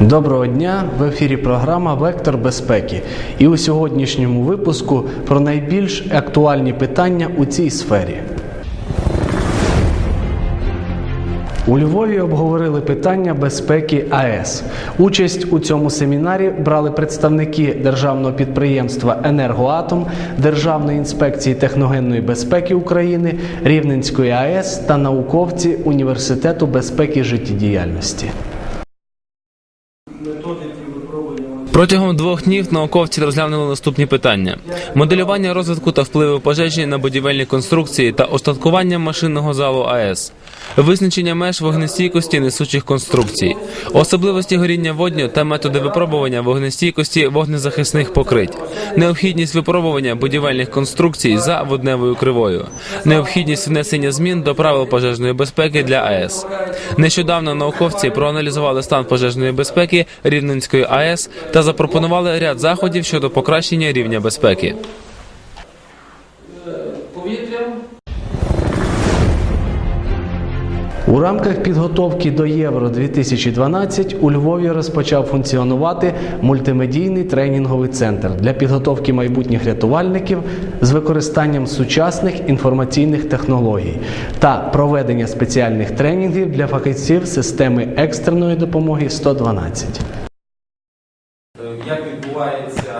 Доброго дня! В ефірі програма Вектор безпеки. І у сьогоднішньому випуску про найбільш актуальні питання у цій сфері. У Львові обговорили питання безпеки АЕС. Участь у цьому семінарі брали представники державного підприємства Енергоатом, Державної інспекції техногенної безпеки України, Рівненської АЕС та науковці Університету безпеки життєдіяльності. Протягом двох днів науковці розглянули наступні питання: моделювання розвитку та впливу пожежі на будівельні конструкції та остаткування машинного залу АЕС, визначення меж вогнестійкості несучих конструкцій, особливості горіння водню та методи випробування вогнестійкості вогнезахисних покрить, необхідність випробування будівельних конструкцій за водневою кривою, необхідність внесення змін до правил пожежної безпеки для АЕС. Нещодавно науковці проаналізували стан пожежної безпеки Рівненської АЕС та запропонували ряд заходів щодо покращення рівня безпеки. У рамках підготовки до Євро 2012 у Львові розпочав функціонувати мультимедійний тренінговий центр для підготовки майбутніх рятувальників з використанням сучасних інформаційних технологій та проведення спеціальних тренінгів для фахівців системи екстреної допомоги 112. як відбувається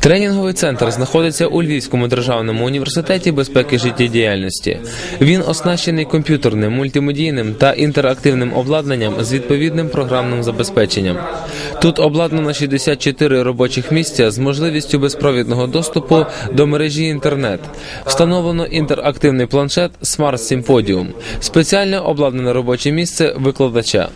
Тренінговий центр знаходиться у Львівському державному університеті безпеки життєдіяльності. Він оснащений комп'ютерним, мультимедійним та інтерактивним обладнанням з відповідним програмним забезпеченням. Тут обладнано 64 робочих місця з можливістю безпровідного доступу до мережі інтернет. Встановлено інтерактивний планшет Smart Symposium, спеціально обладнане робоче місце викладача.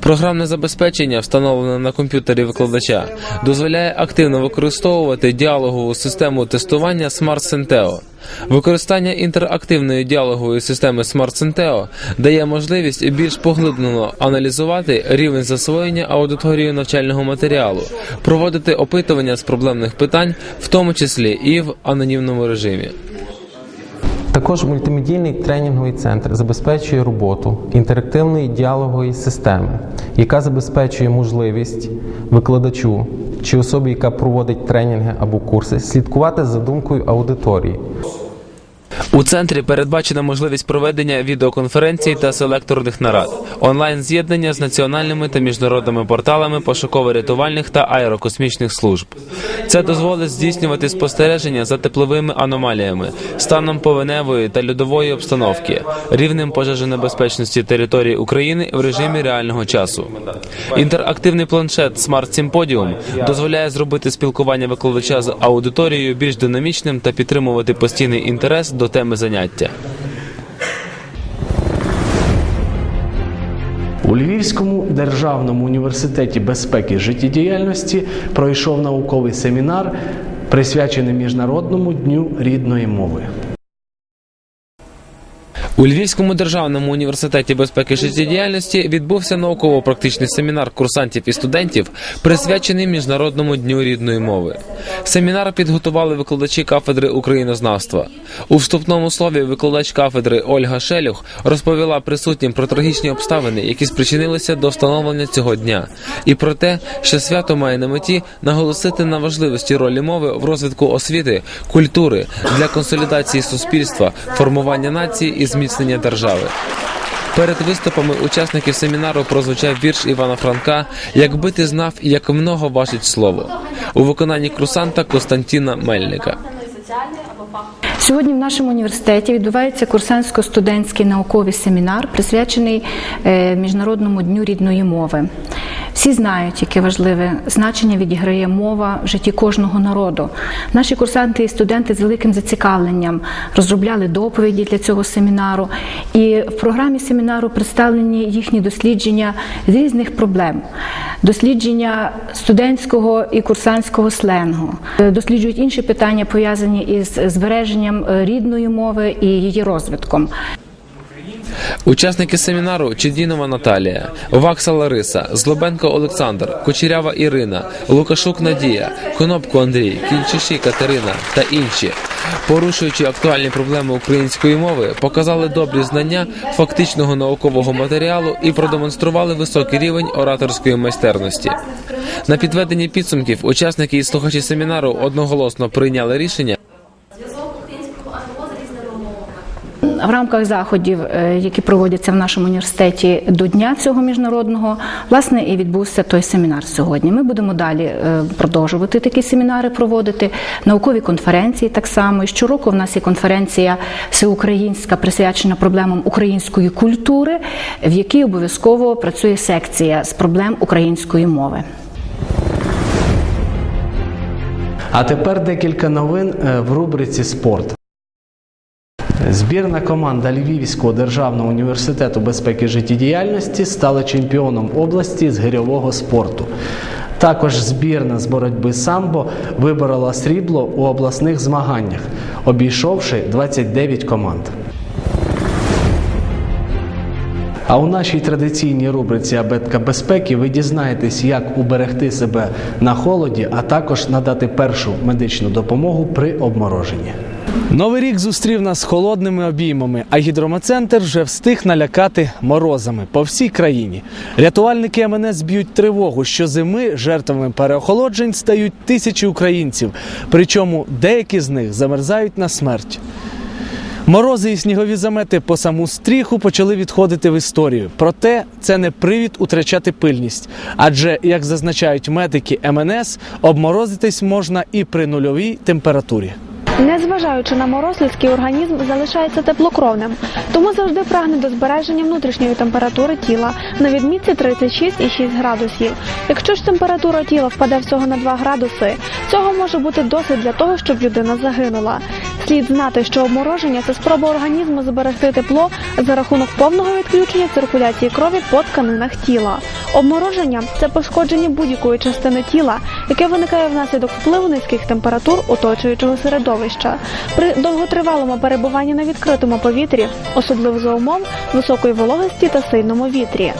Програмне забезпечення, встановлене на комп'ютері викладача, дозволяє активно використовувати діалогову систему тестування Smart Senteo. Використання інтерактивної діалогової системи Smart Senteo дає можливість більш поглиблено аналізувати рівень засвоєння аудиторією навчального матеріалу, проводити опитування з проблемних питань, в тому числі і в анонімному режимі. Також мультимедійний тренінговий центр забезпечує роботу інтерактивної діалогової системи, яка забезпечує можливість викладачу чи особі, яка проводить тренінги або курси, слідкувати за думкою аудиторії. У центрі передбачена можливість проведення відеоконференцій та селекторних нарад, онлайн з'єднання з національними та міжнародними порталами пошуково-рятувальних та аерокосмічних служб. Це дозволить здійснювати спостереження за тепловими аномаліями, станом повеневої та льодової обстановки, рівнем пожежонебезпечності території України в режимі реального часу. Інтерактивний планшет Smart Symposium дозволяє зробити спілкування викладача з аудиторією більш динамічним та підтримувати постійний інтерес до теми заняття. У Львівському державному університеті безпеки життєдіяльності пройшов науковий семінар, присвячений Міжнародному дню рідної мови. У Львівському державному університеті безпеки життєдіяльності відбувся науково-практичний семінар курсантів і студентів, присвячений міжнародному дню рідної мови. Семінар підготували викладачі кафедри українознавства. У вступному слові викладач кафедри Ольга Шелюх розповіла присутнім про трагічні обставини, які спричинилися до встановлення цього дня, і про те, що свято має на меті наголосити на важливості ролі мови в розвитку освіти, культури для консолідації суспільства, формування нації і зміцнення держави. Перед виступами учасників семінару прозвучав вірш Івана Франка Якби ти знав, як много важить слово у виконанні курсанта Костянтіна Мельника. Сьогодні в нашому університеті відбувається курсантсько-студентський науковий семінар, присвячений е, Міжнародному дню рідної мови. Всі знають, яке важливе значення відіграє мова в житті кожного народу. Наші курсанти і студенти з великим зацікавленням розробляли доповіді для цього семінару, і в програмі семінару представлені їхні дослідження з різних проблем, дослідження студентського і курсантського сленгу, досліджують інші питання пов'язані із збереженням рідної мови і її розвитком. Учасники семінару Чедінова Наталія, Вакса Лариса, Злобенко Олександр, Кучерява Ірина, Лукашук Надія, Конопко Андрій, Кінчиші Катерина та інші, порушуючи актуальні проблеми української мови, показали добрі знання фактичного наукового матеріалу і продемонстрували високий рівень ораторської майстерності. На підведенні підсумків учасники і слухачі семінару одноголосно прийняли рішення. В рамках заходів, е, які проводяться в нашому університеті до дня цього міжнародного, власне, і відбувся той семінар сьогодні. Ми будемо далі е, продовжувати такі семінари проводити, наукові конференції так само. І щороку в нас є конференція всеукраїнська, присвячена проблемам української культури, в якій обов'язково працює секція з проблем української мови. А тепер декілька новин е, в рубриці Спорт. Збірна команда Львівського державного університету безпеки життєдіяльності стала чемпіоном області з гирьового спорту. Також збірна з боротьби самбо виборола срібло у обласних змаганнях, обійшовши 29 команд. А у нашій традиційній рубриці Абетка безпеки ви дізнаєтесь, як уберегти себе на холоді, а також надати першу медичну допомогу при обмороженні. Новий рік зустрів нас холодними обіймами, а гідромоцентр вже встиг налякати морозами по всій країні. Рятувальники МНС б'ють тривогу, що зими жертвами переохолоджень стають тисячі українців, причому деякі з них замерзають на смерть. Морози і снігові замети по саму стріху почали відходити в історію. Проте це не привід утрачати пильність. Адже, як зазначають медики МНС, обморозитись можна і при нульовій температурі. Незважаючи на мороз, людський організм залишається теплокровним, тому завжди прагне до збереження внутрішньої температури тіла на відмітці 36,6 градусів. Якщо ж температура тіла впаде всього на 2 градуси, цього може бути досить для того, щоб людина загинула. Слід знати, що обмороження це спроба організму зберегти тепло за рахунок повного відключення циркуляції крові по тканинах тіла. Обмороження це пошкодження будь-якої частини тіла, яке виникає внаслідок впливу низьких температур оточуючого середовища. При довготривалому перебуванні на відкритому повітрі, особливо за умов високої вологості та сильному вітрі.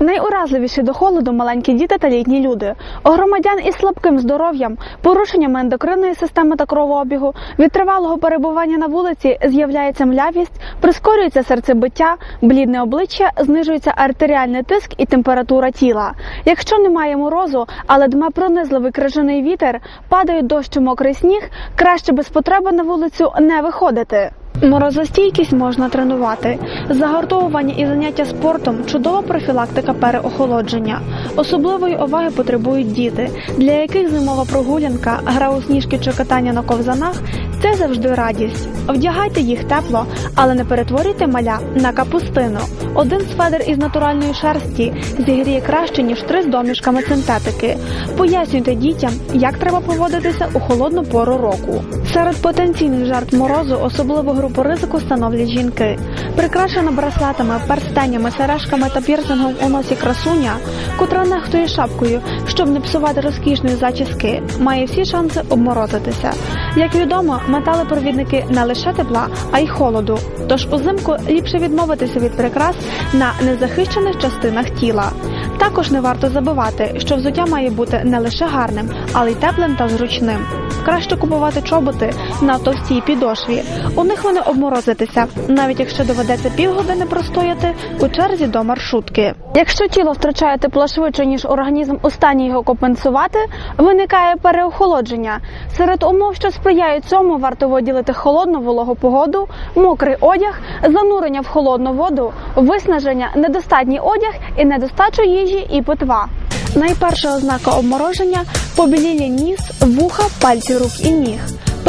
Найуразливіші до холоду маленькі діти та літні люди. У громадян із слабким здоров'ям, порушеннями ендокринної системи та кровообігу, від тривалого перебування на вулиці з'являється млявість, прискорюється серцебиття, блідне обличчя, знижується артеріальний тиск і температура тіла. Якщо немає морозу, але дме пронизливий крижаний вітер, падає дощ і мокрий сніг, краще без потреби на вулицю не виходити. Морозостійкість можна тренувати. Загартовування і заняття спортом чудова профілактика переохолодження. Особливої уваги потребують діти, для яких зимова прогулянка, гра у сніжки чи катання на ковзанах це завжди радість. Вдягайте їх тепло, але не перетворюйте маля на капустину. Один сведер із натуральної шерсті зігріє краще ніж три з домішками синтетики. Пояснюйте дітям, як треба поводитися у холодну пору року. Серед потенційних жертв морозу особливо групу ризику становлять жінки. Прикрашена браслетами, перстенями, сережками та пірсингом у носі красуня, котра нехтує шапкою, щоб не псувати розкішної зачіски, має всі шанси обморозитися. Як відомо, металепровідники не лише тепла, а й холоду. Тож узимку ліпше відмовитися від прикрас на незахищених частинах тіла. Також не варто забувати, що взуття має бути не лише гарним, але й теплим та зручним. Краще купувати чоботи на товстій підошві. У них вони обморозитися, навіть якщо доведеться півгодини простояти у черзі до маршрутки. Якщо тіло втрачає тепло швидше, ніж організм у його компенсувати, виникає переохолодження. Серед умов, що сприяють цьому, варто виділити холодну вологу погоду, мокрий одяг, занурення в холодну воду, виснаження, недостатній одяг і недостачу їжі і питва. Найперша ознака обмороження побіління ніс, вуха, пальці рук і ніг.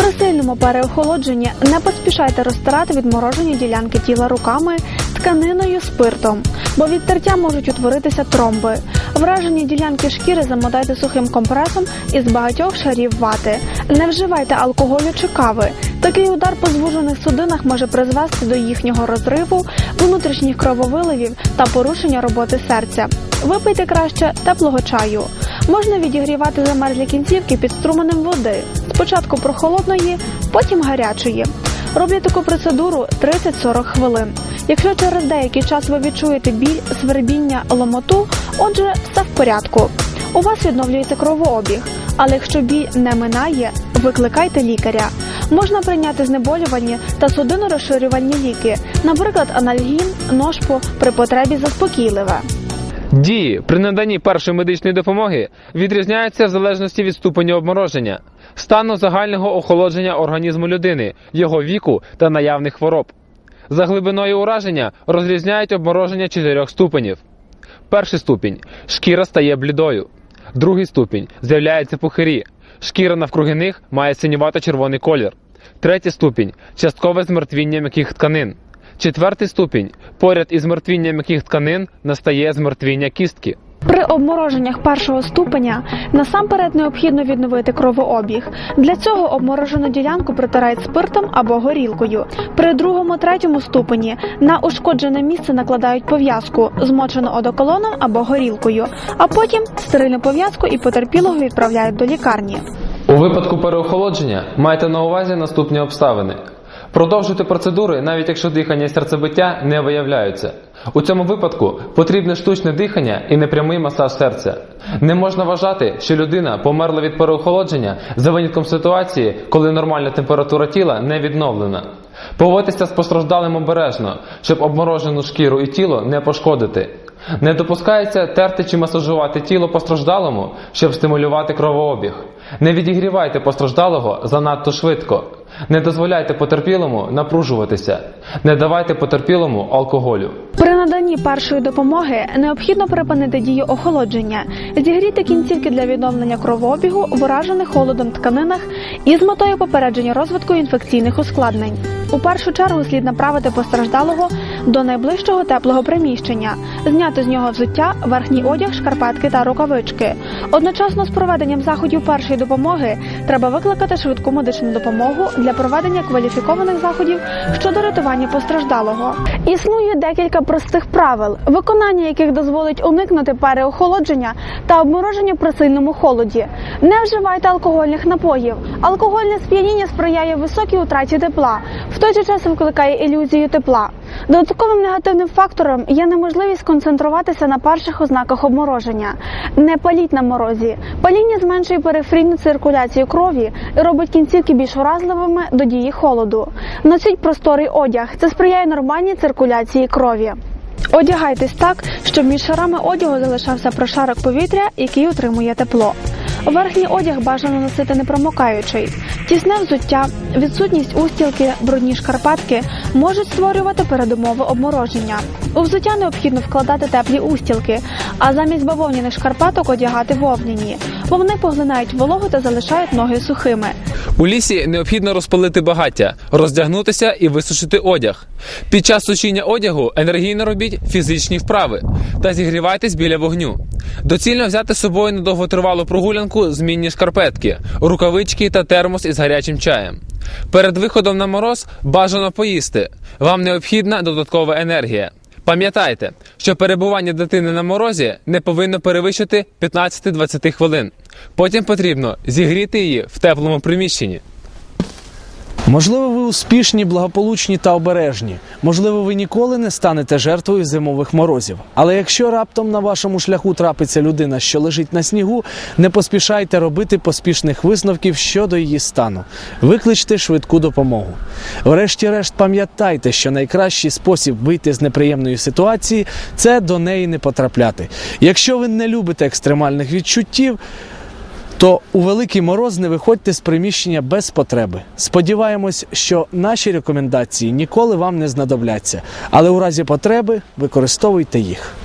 При сильному переохолодженні не поспішайте розтирати відморожені ділянки тіла руками, тканиною, спиртом, бо від тертя можуть утворитися тромби. Вражені ділянки шкіри замотайте сухим компресом із багатьох шарів вати. Не вживайте алкоголю чи кави. Такий удар по звужених судинах може призвести до їхнього розриву, внутрішніх крововиливів та порушення роботи серця. Випийте краще теплого чаю. Можна відігрівати замерзлі кінцівки під струменем води. Спочатку прохолодної, потім гарячої. Роблять таку процедуру 30-40 хвилин. Якщо через деякий час ви відчуєте біль, свербіння, ломоту, отже, все в порядку. У вас відновлюється кровообіг. Але якщо біль не минає, викликайте лікаря. Можна прийняти знеболювальні та судинно-розширювальні ліки, наприклад, анальгін, ножпу, при потребі заспокійливе. Дії при наданні першої медичної допомоги відрізняються в залежності від ступеню обмороження, стану загального охолодження організму людини, його віку та наявних хвороб. За глибиною ураження розрізняють обмороження чотирьох ступенів. Перший ступінь шкіра стає блідою. Другий ступінь з'являються пухирі. Шкіра навкруги них має синювато-червоний колір. Третій ступінь часткове змертвіння м'яких тканин. Четвертий ступінь поряд із змертвінням м'яких тканин настає змертвіння кістки. При обмороженнях першого ступеня насамперед необхідно відновити кровообіг. Для цього обморожену ділянку притирають спиртом або горілкою. При другому третьому ступені на ушкоджене місце накладають пов'язку, змочену одеколоном або горілкою, а потім стерильну пов'язку і потерпілого відправляють до лікарні. У випадку переохолодження майте на увазі наступні обставини. Продовжуйте процедури, навіть якщо дихання і серцебиття не виявляються. У цьому випадку потрібне штучне дихання і непрямий масаж серця. Не можна вважати, що людина померла від переохолодження за винятком ситуації, коли нормальна температура тіла не відновлена. Поводьтеся з постраждалим обережно, щоб обморожену шкіру і тіло не пошкодити. Не допускається терти чи масажувати тіло постраждалому, щоб стимулювати кровообіг. Не відігрівайте постраждалого занадто швидко. Не дозволяйте потерпілому напружуватися. Не давайте потерпілому алкоголю. При наданні першої допомоги необхідно припинити дію охолодження, зігріти кінцівки для відновлення кровообігу в уражених холодом тканинах і з метою попередження розвитку інфекційних ускладнень. У першу чергу слід направити постраждалого до найближчого теплого приміщення, зняти з нього взуття, верхній одяг, шкарпетки та рукавички. Одночасно з проведенням заходів першої допомоги треба викликати швидку медичну допомогу для проведення кваліфікованих заходів щодо рятування постраждалого. Існує декілька простих правил, виконання яких дозволить уникнути переохолодження та обмороження при сильному холоді. Не вживайте алкогольних напоїв. Алкогольне сп'яніння сприяє високій утраті тепла, в той же час викликає ілюзію тепла. Додатковим негативним фактором є неможливість концентруватися на перших ознаках обмороження. Не паліть на морозі. Паління зменшує периферійну циркуляцію крові і робить кінцівки більш вразливими до дії холоду. Носіть просторий одяг. Це сприяє нормальній циркуляції крові. Одягайтесь так, щоб між шарами одягу залишався прошарок повітря, який утримує тепло. Верхній одяг бажано носити непромокаючий. Тісне взуття, відсутність устілки, брудні шкарпетки можуть створювати передумови обмороження. У взуття необхідно вкладати теплі устілки, а замість бавовняних шкарпеток одягати вовняні, бо вони поглинають вологу та залишають ноги сухими. У лісі необхідно розпалити багаття, роздягнутися і висушити одяг. Під час сушіння одягу енергійно робіть фізичні вправи та зігрівайтесь біля вогню. Доцільно взяти з собою на довготривалу прогулянку змінні шкарпетки, рукавички та термос із гарячим чаєм. Перед виходом на мороз бажано поїсти. Вам необхідна додаткова енергія. Пам'ятайте, що перебування дитини на морозі не повинно перевищити 15-20 хвилин. Потім потрібно зігріти її в теплому приміщенні. Можливо, ви успішні, благополучні та обережні. Можливо, ви ніколи не станете жертвою зимових морозів. Але якщо раптом на вашому шляху трапиться людина, що лежить на снігу, не поспішайте робити поспішних висновків щодо її стану. Викличте швидку допомогу. Врешті-решт, пам'ятайте, що найкращий спосіб вийти з неприємної ситуації це до неї не потрапляти. Якщо ви не любите екстремальних відчуттів, то у великий мороз не виходьте з приміщення без потреби. Сподіваємось, що наші рекомендації ніколи вам не знадобляться, але у разі потреби використовуйте їх.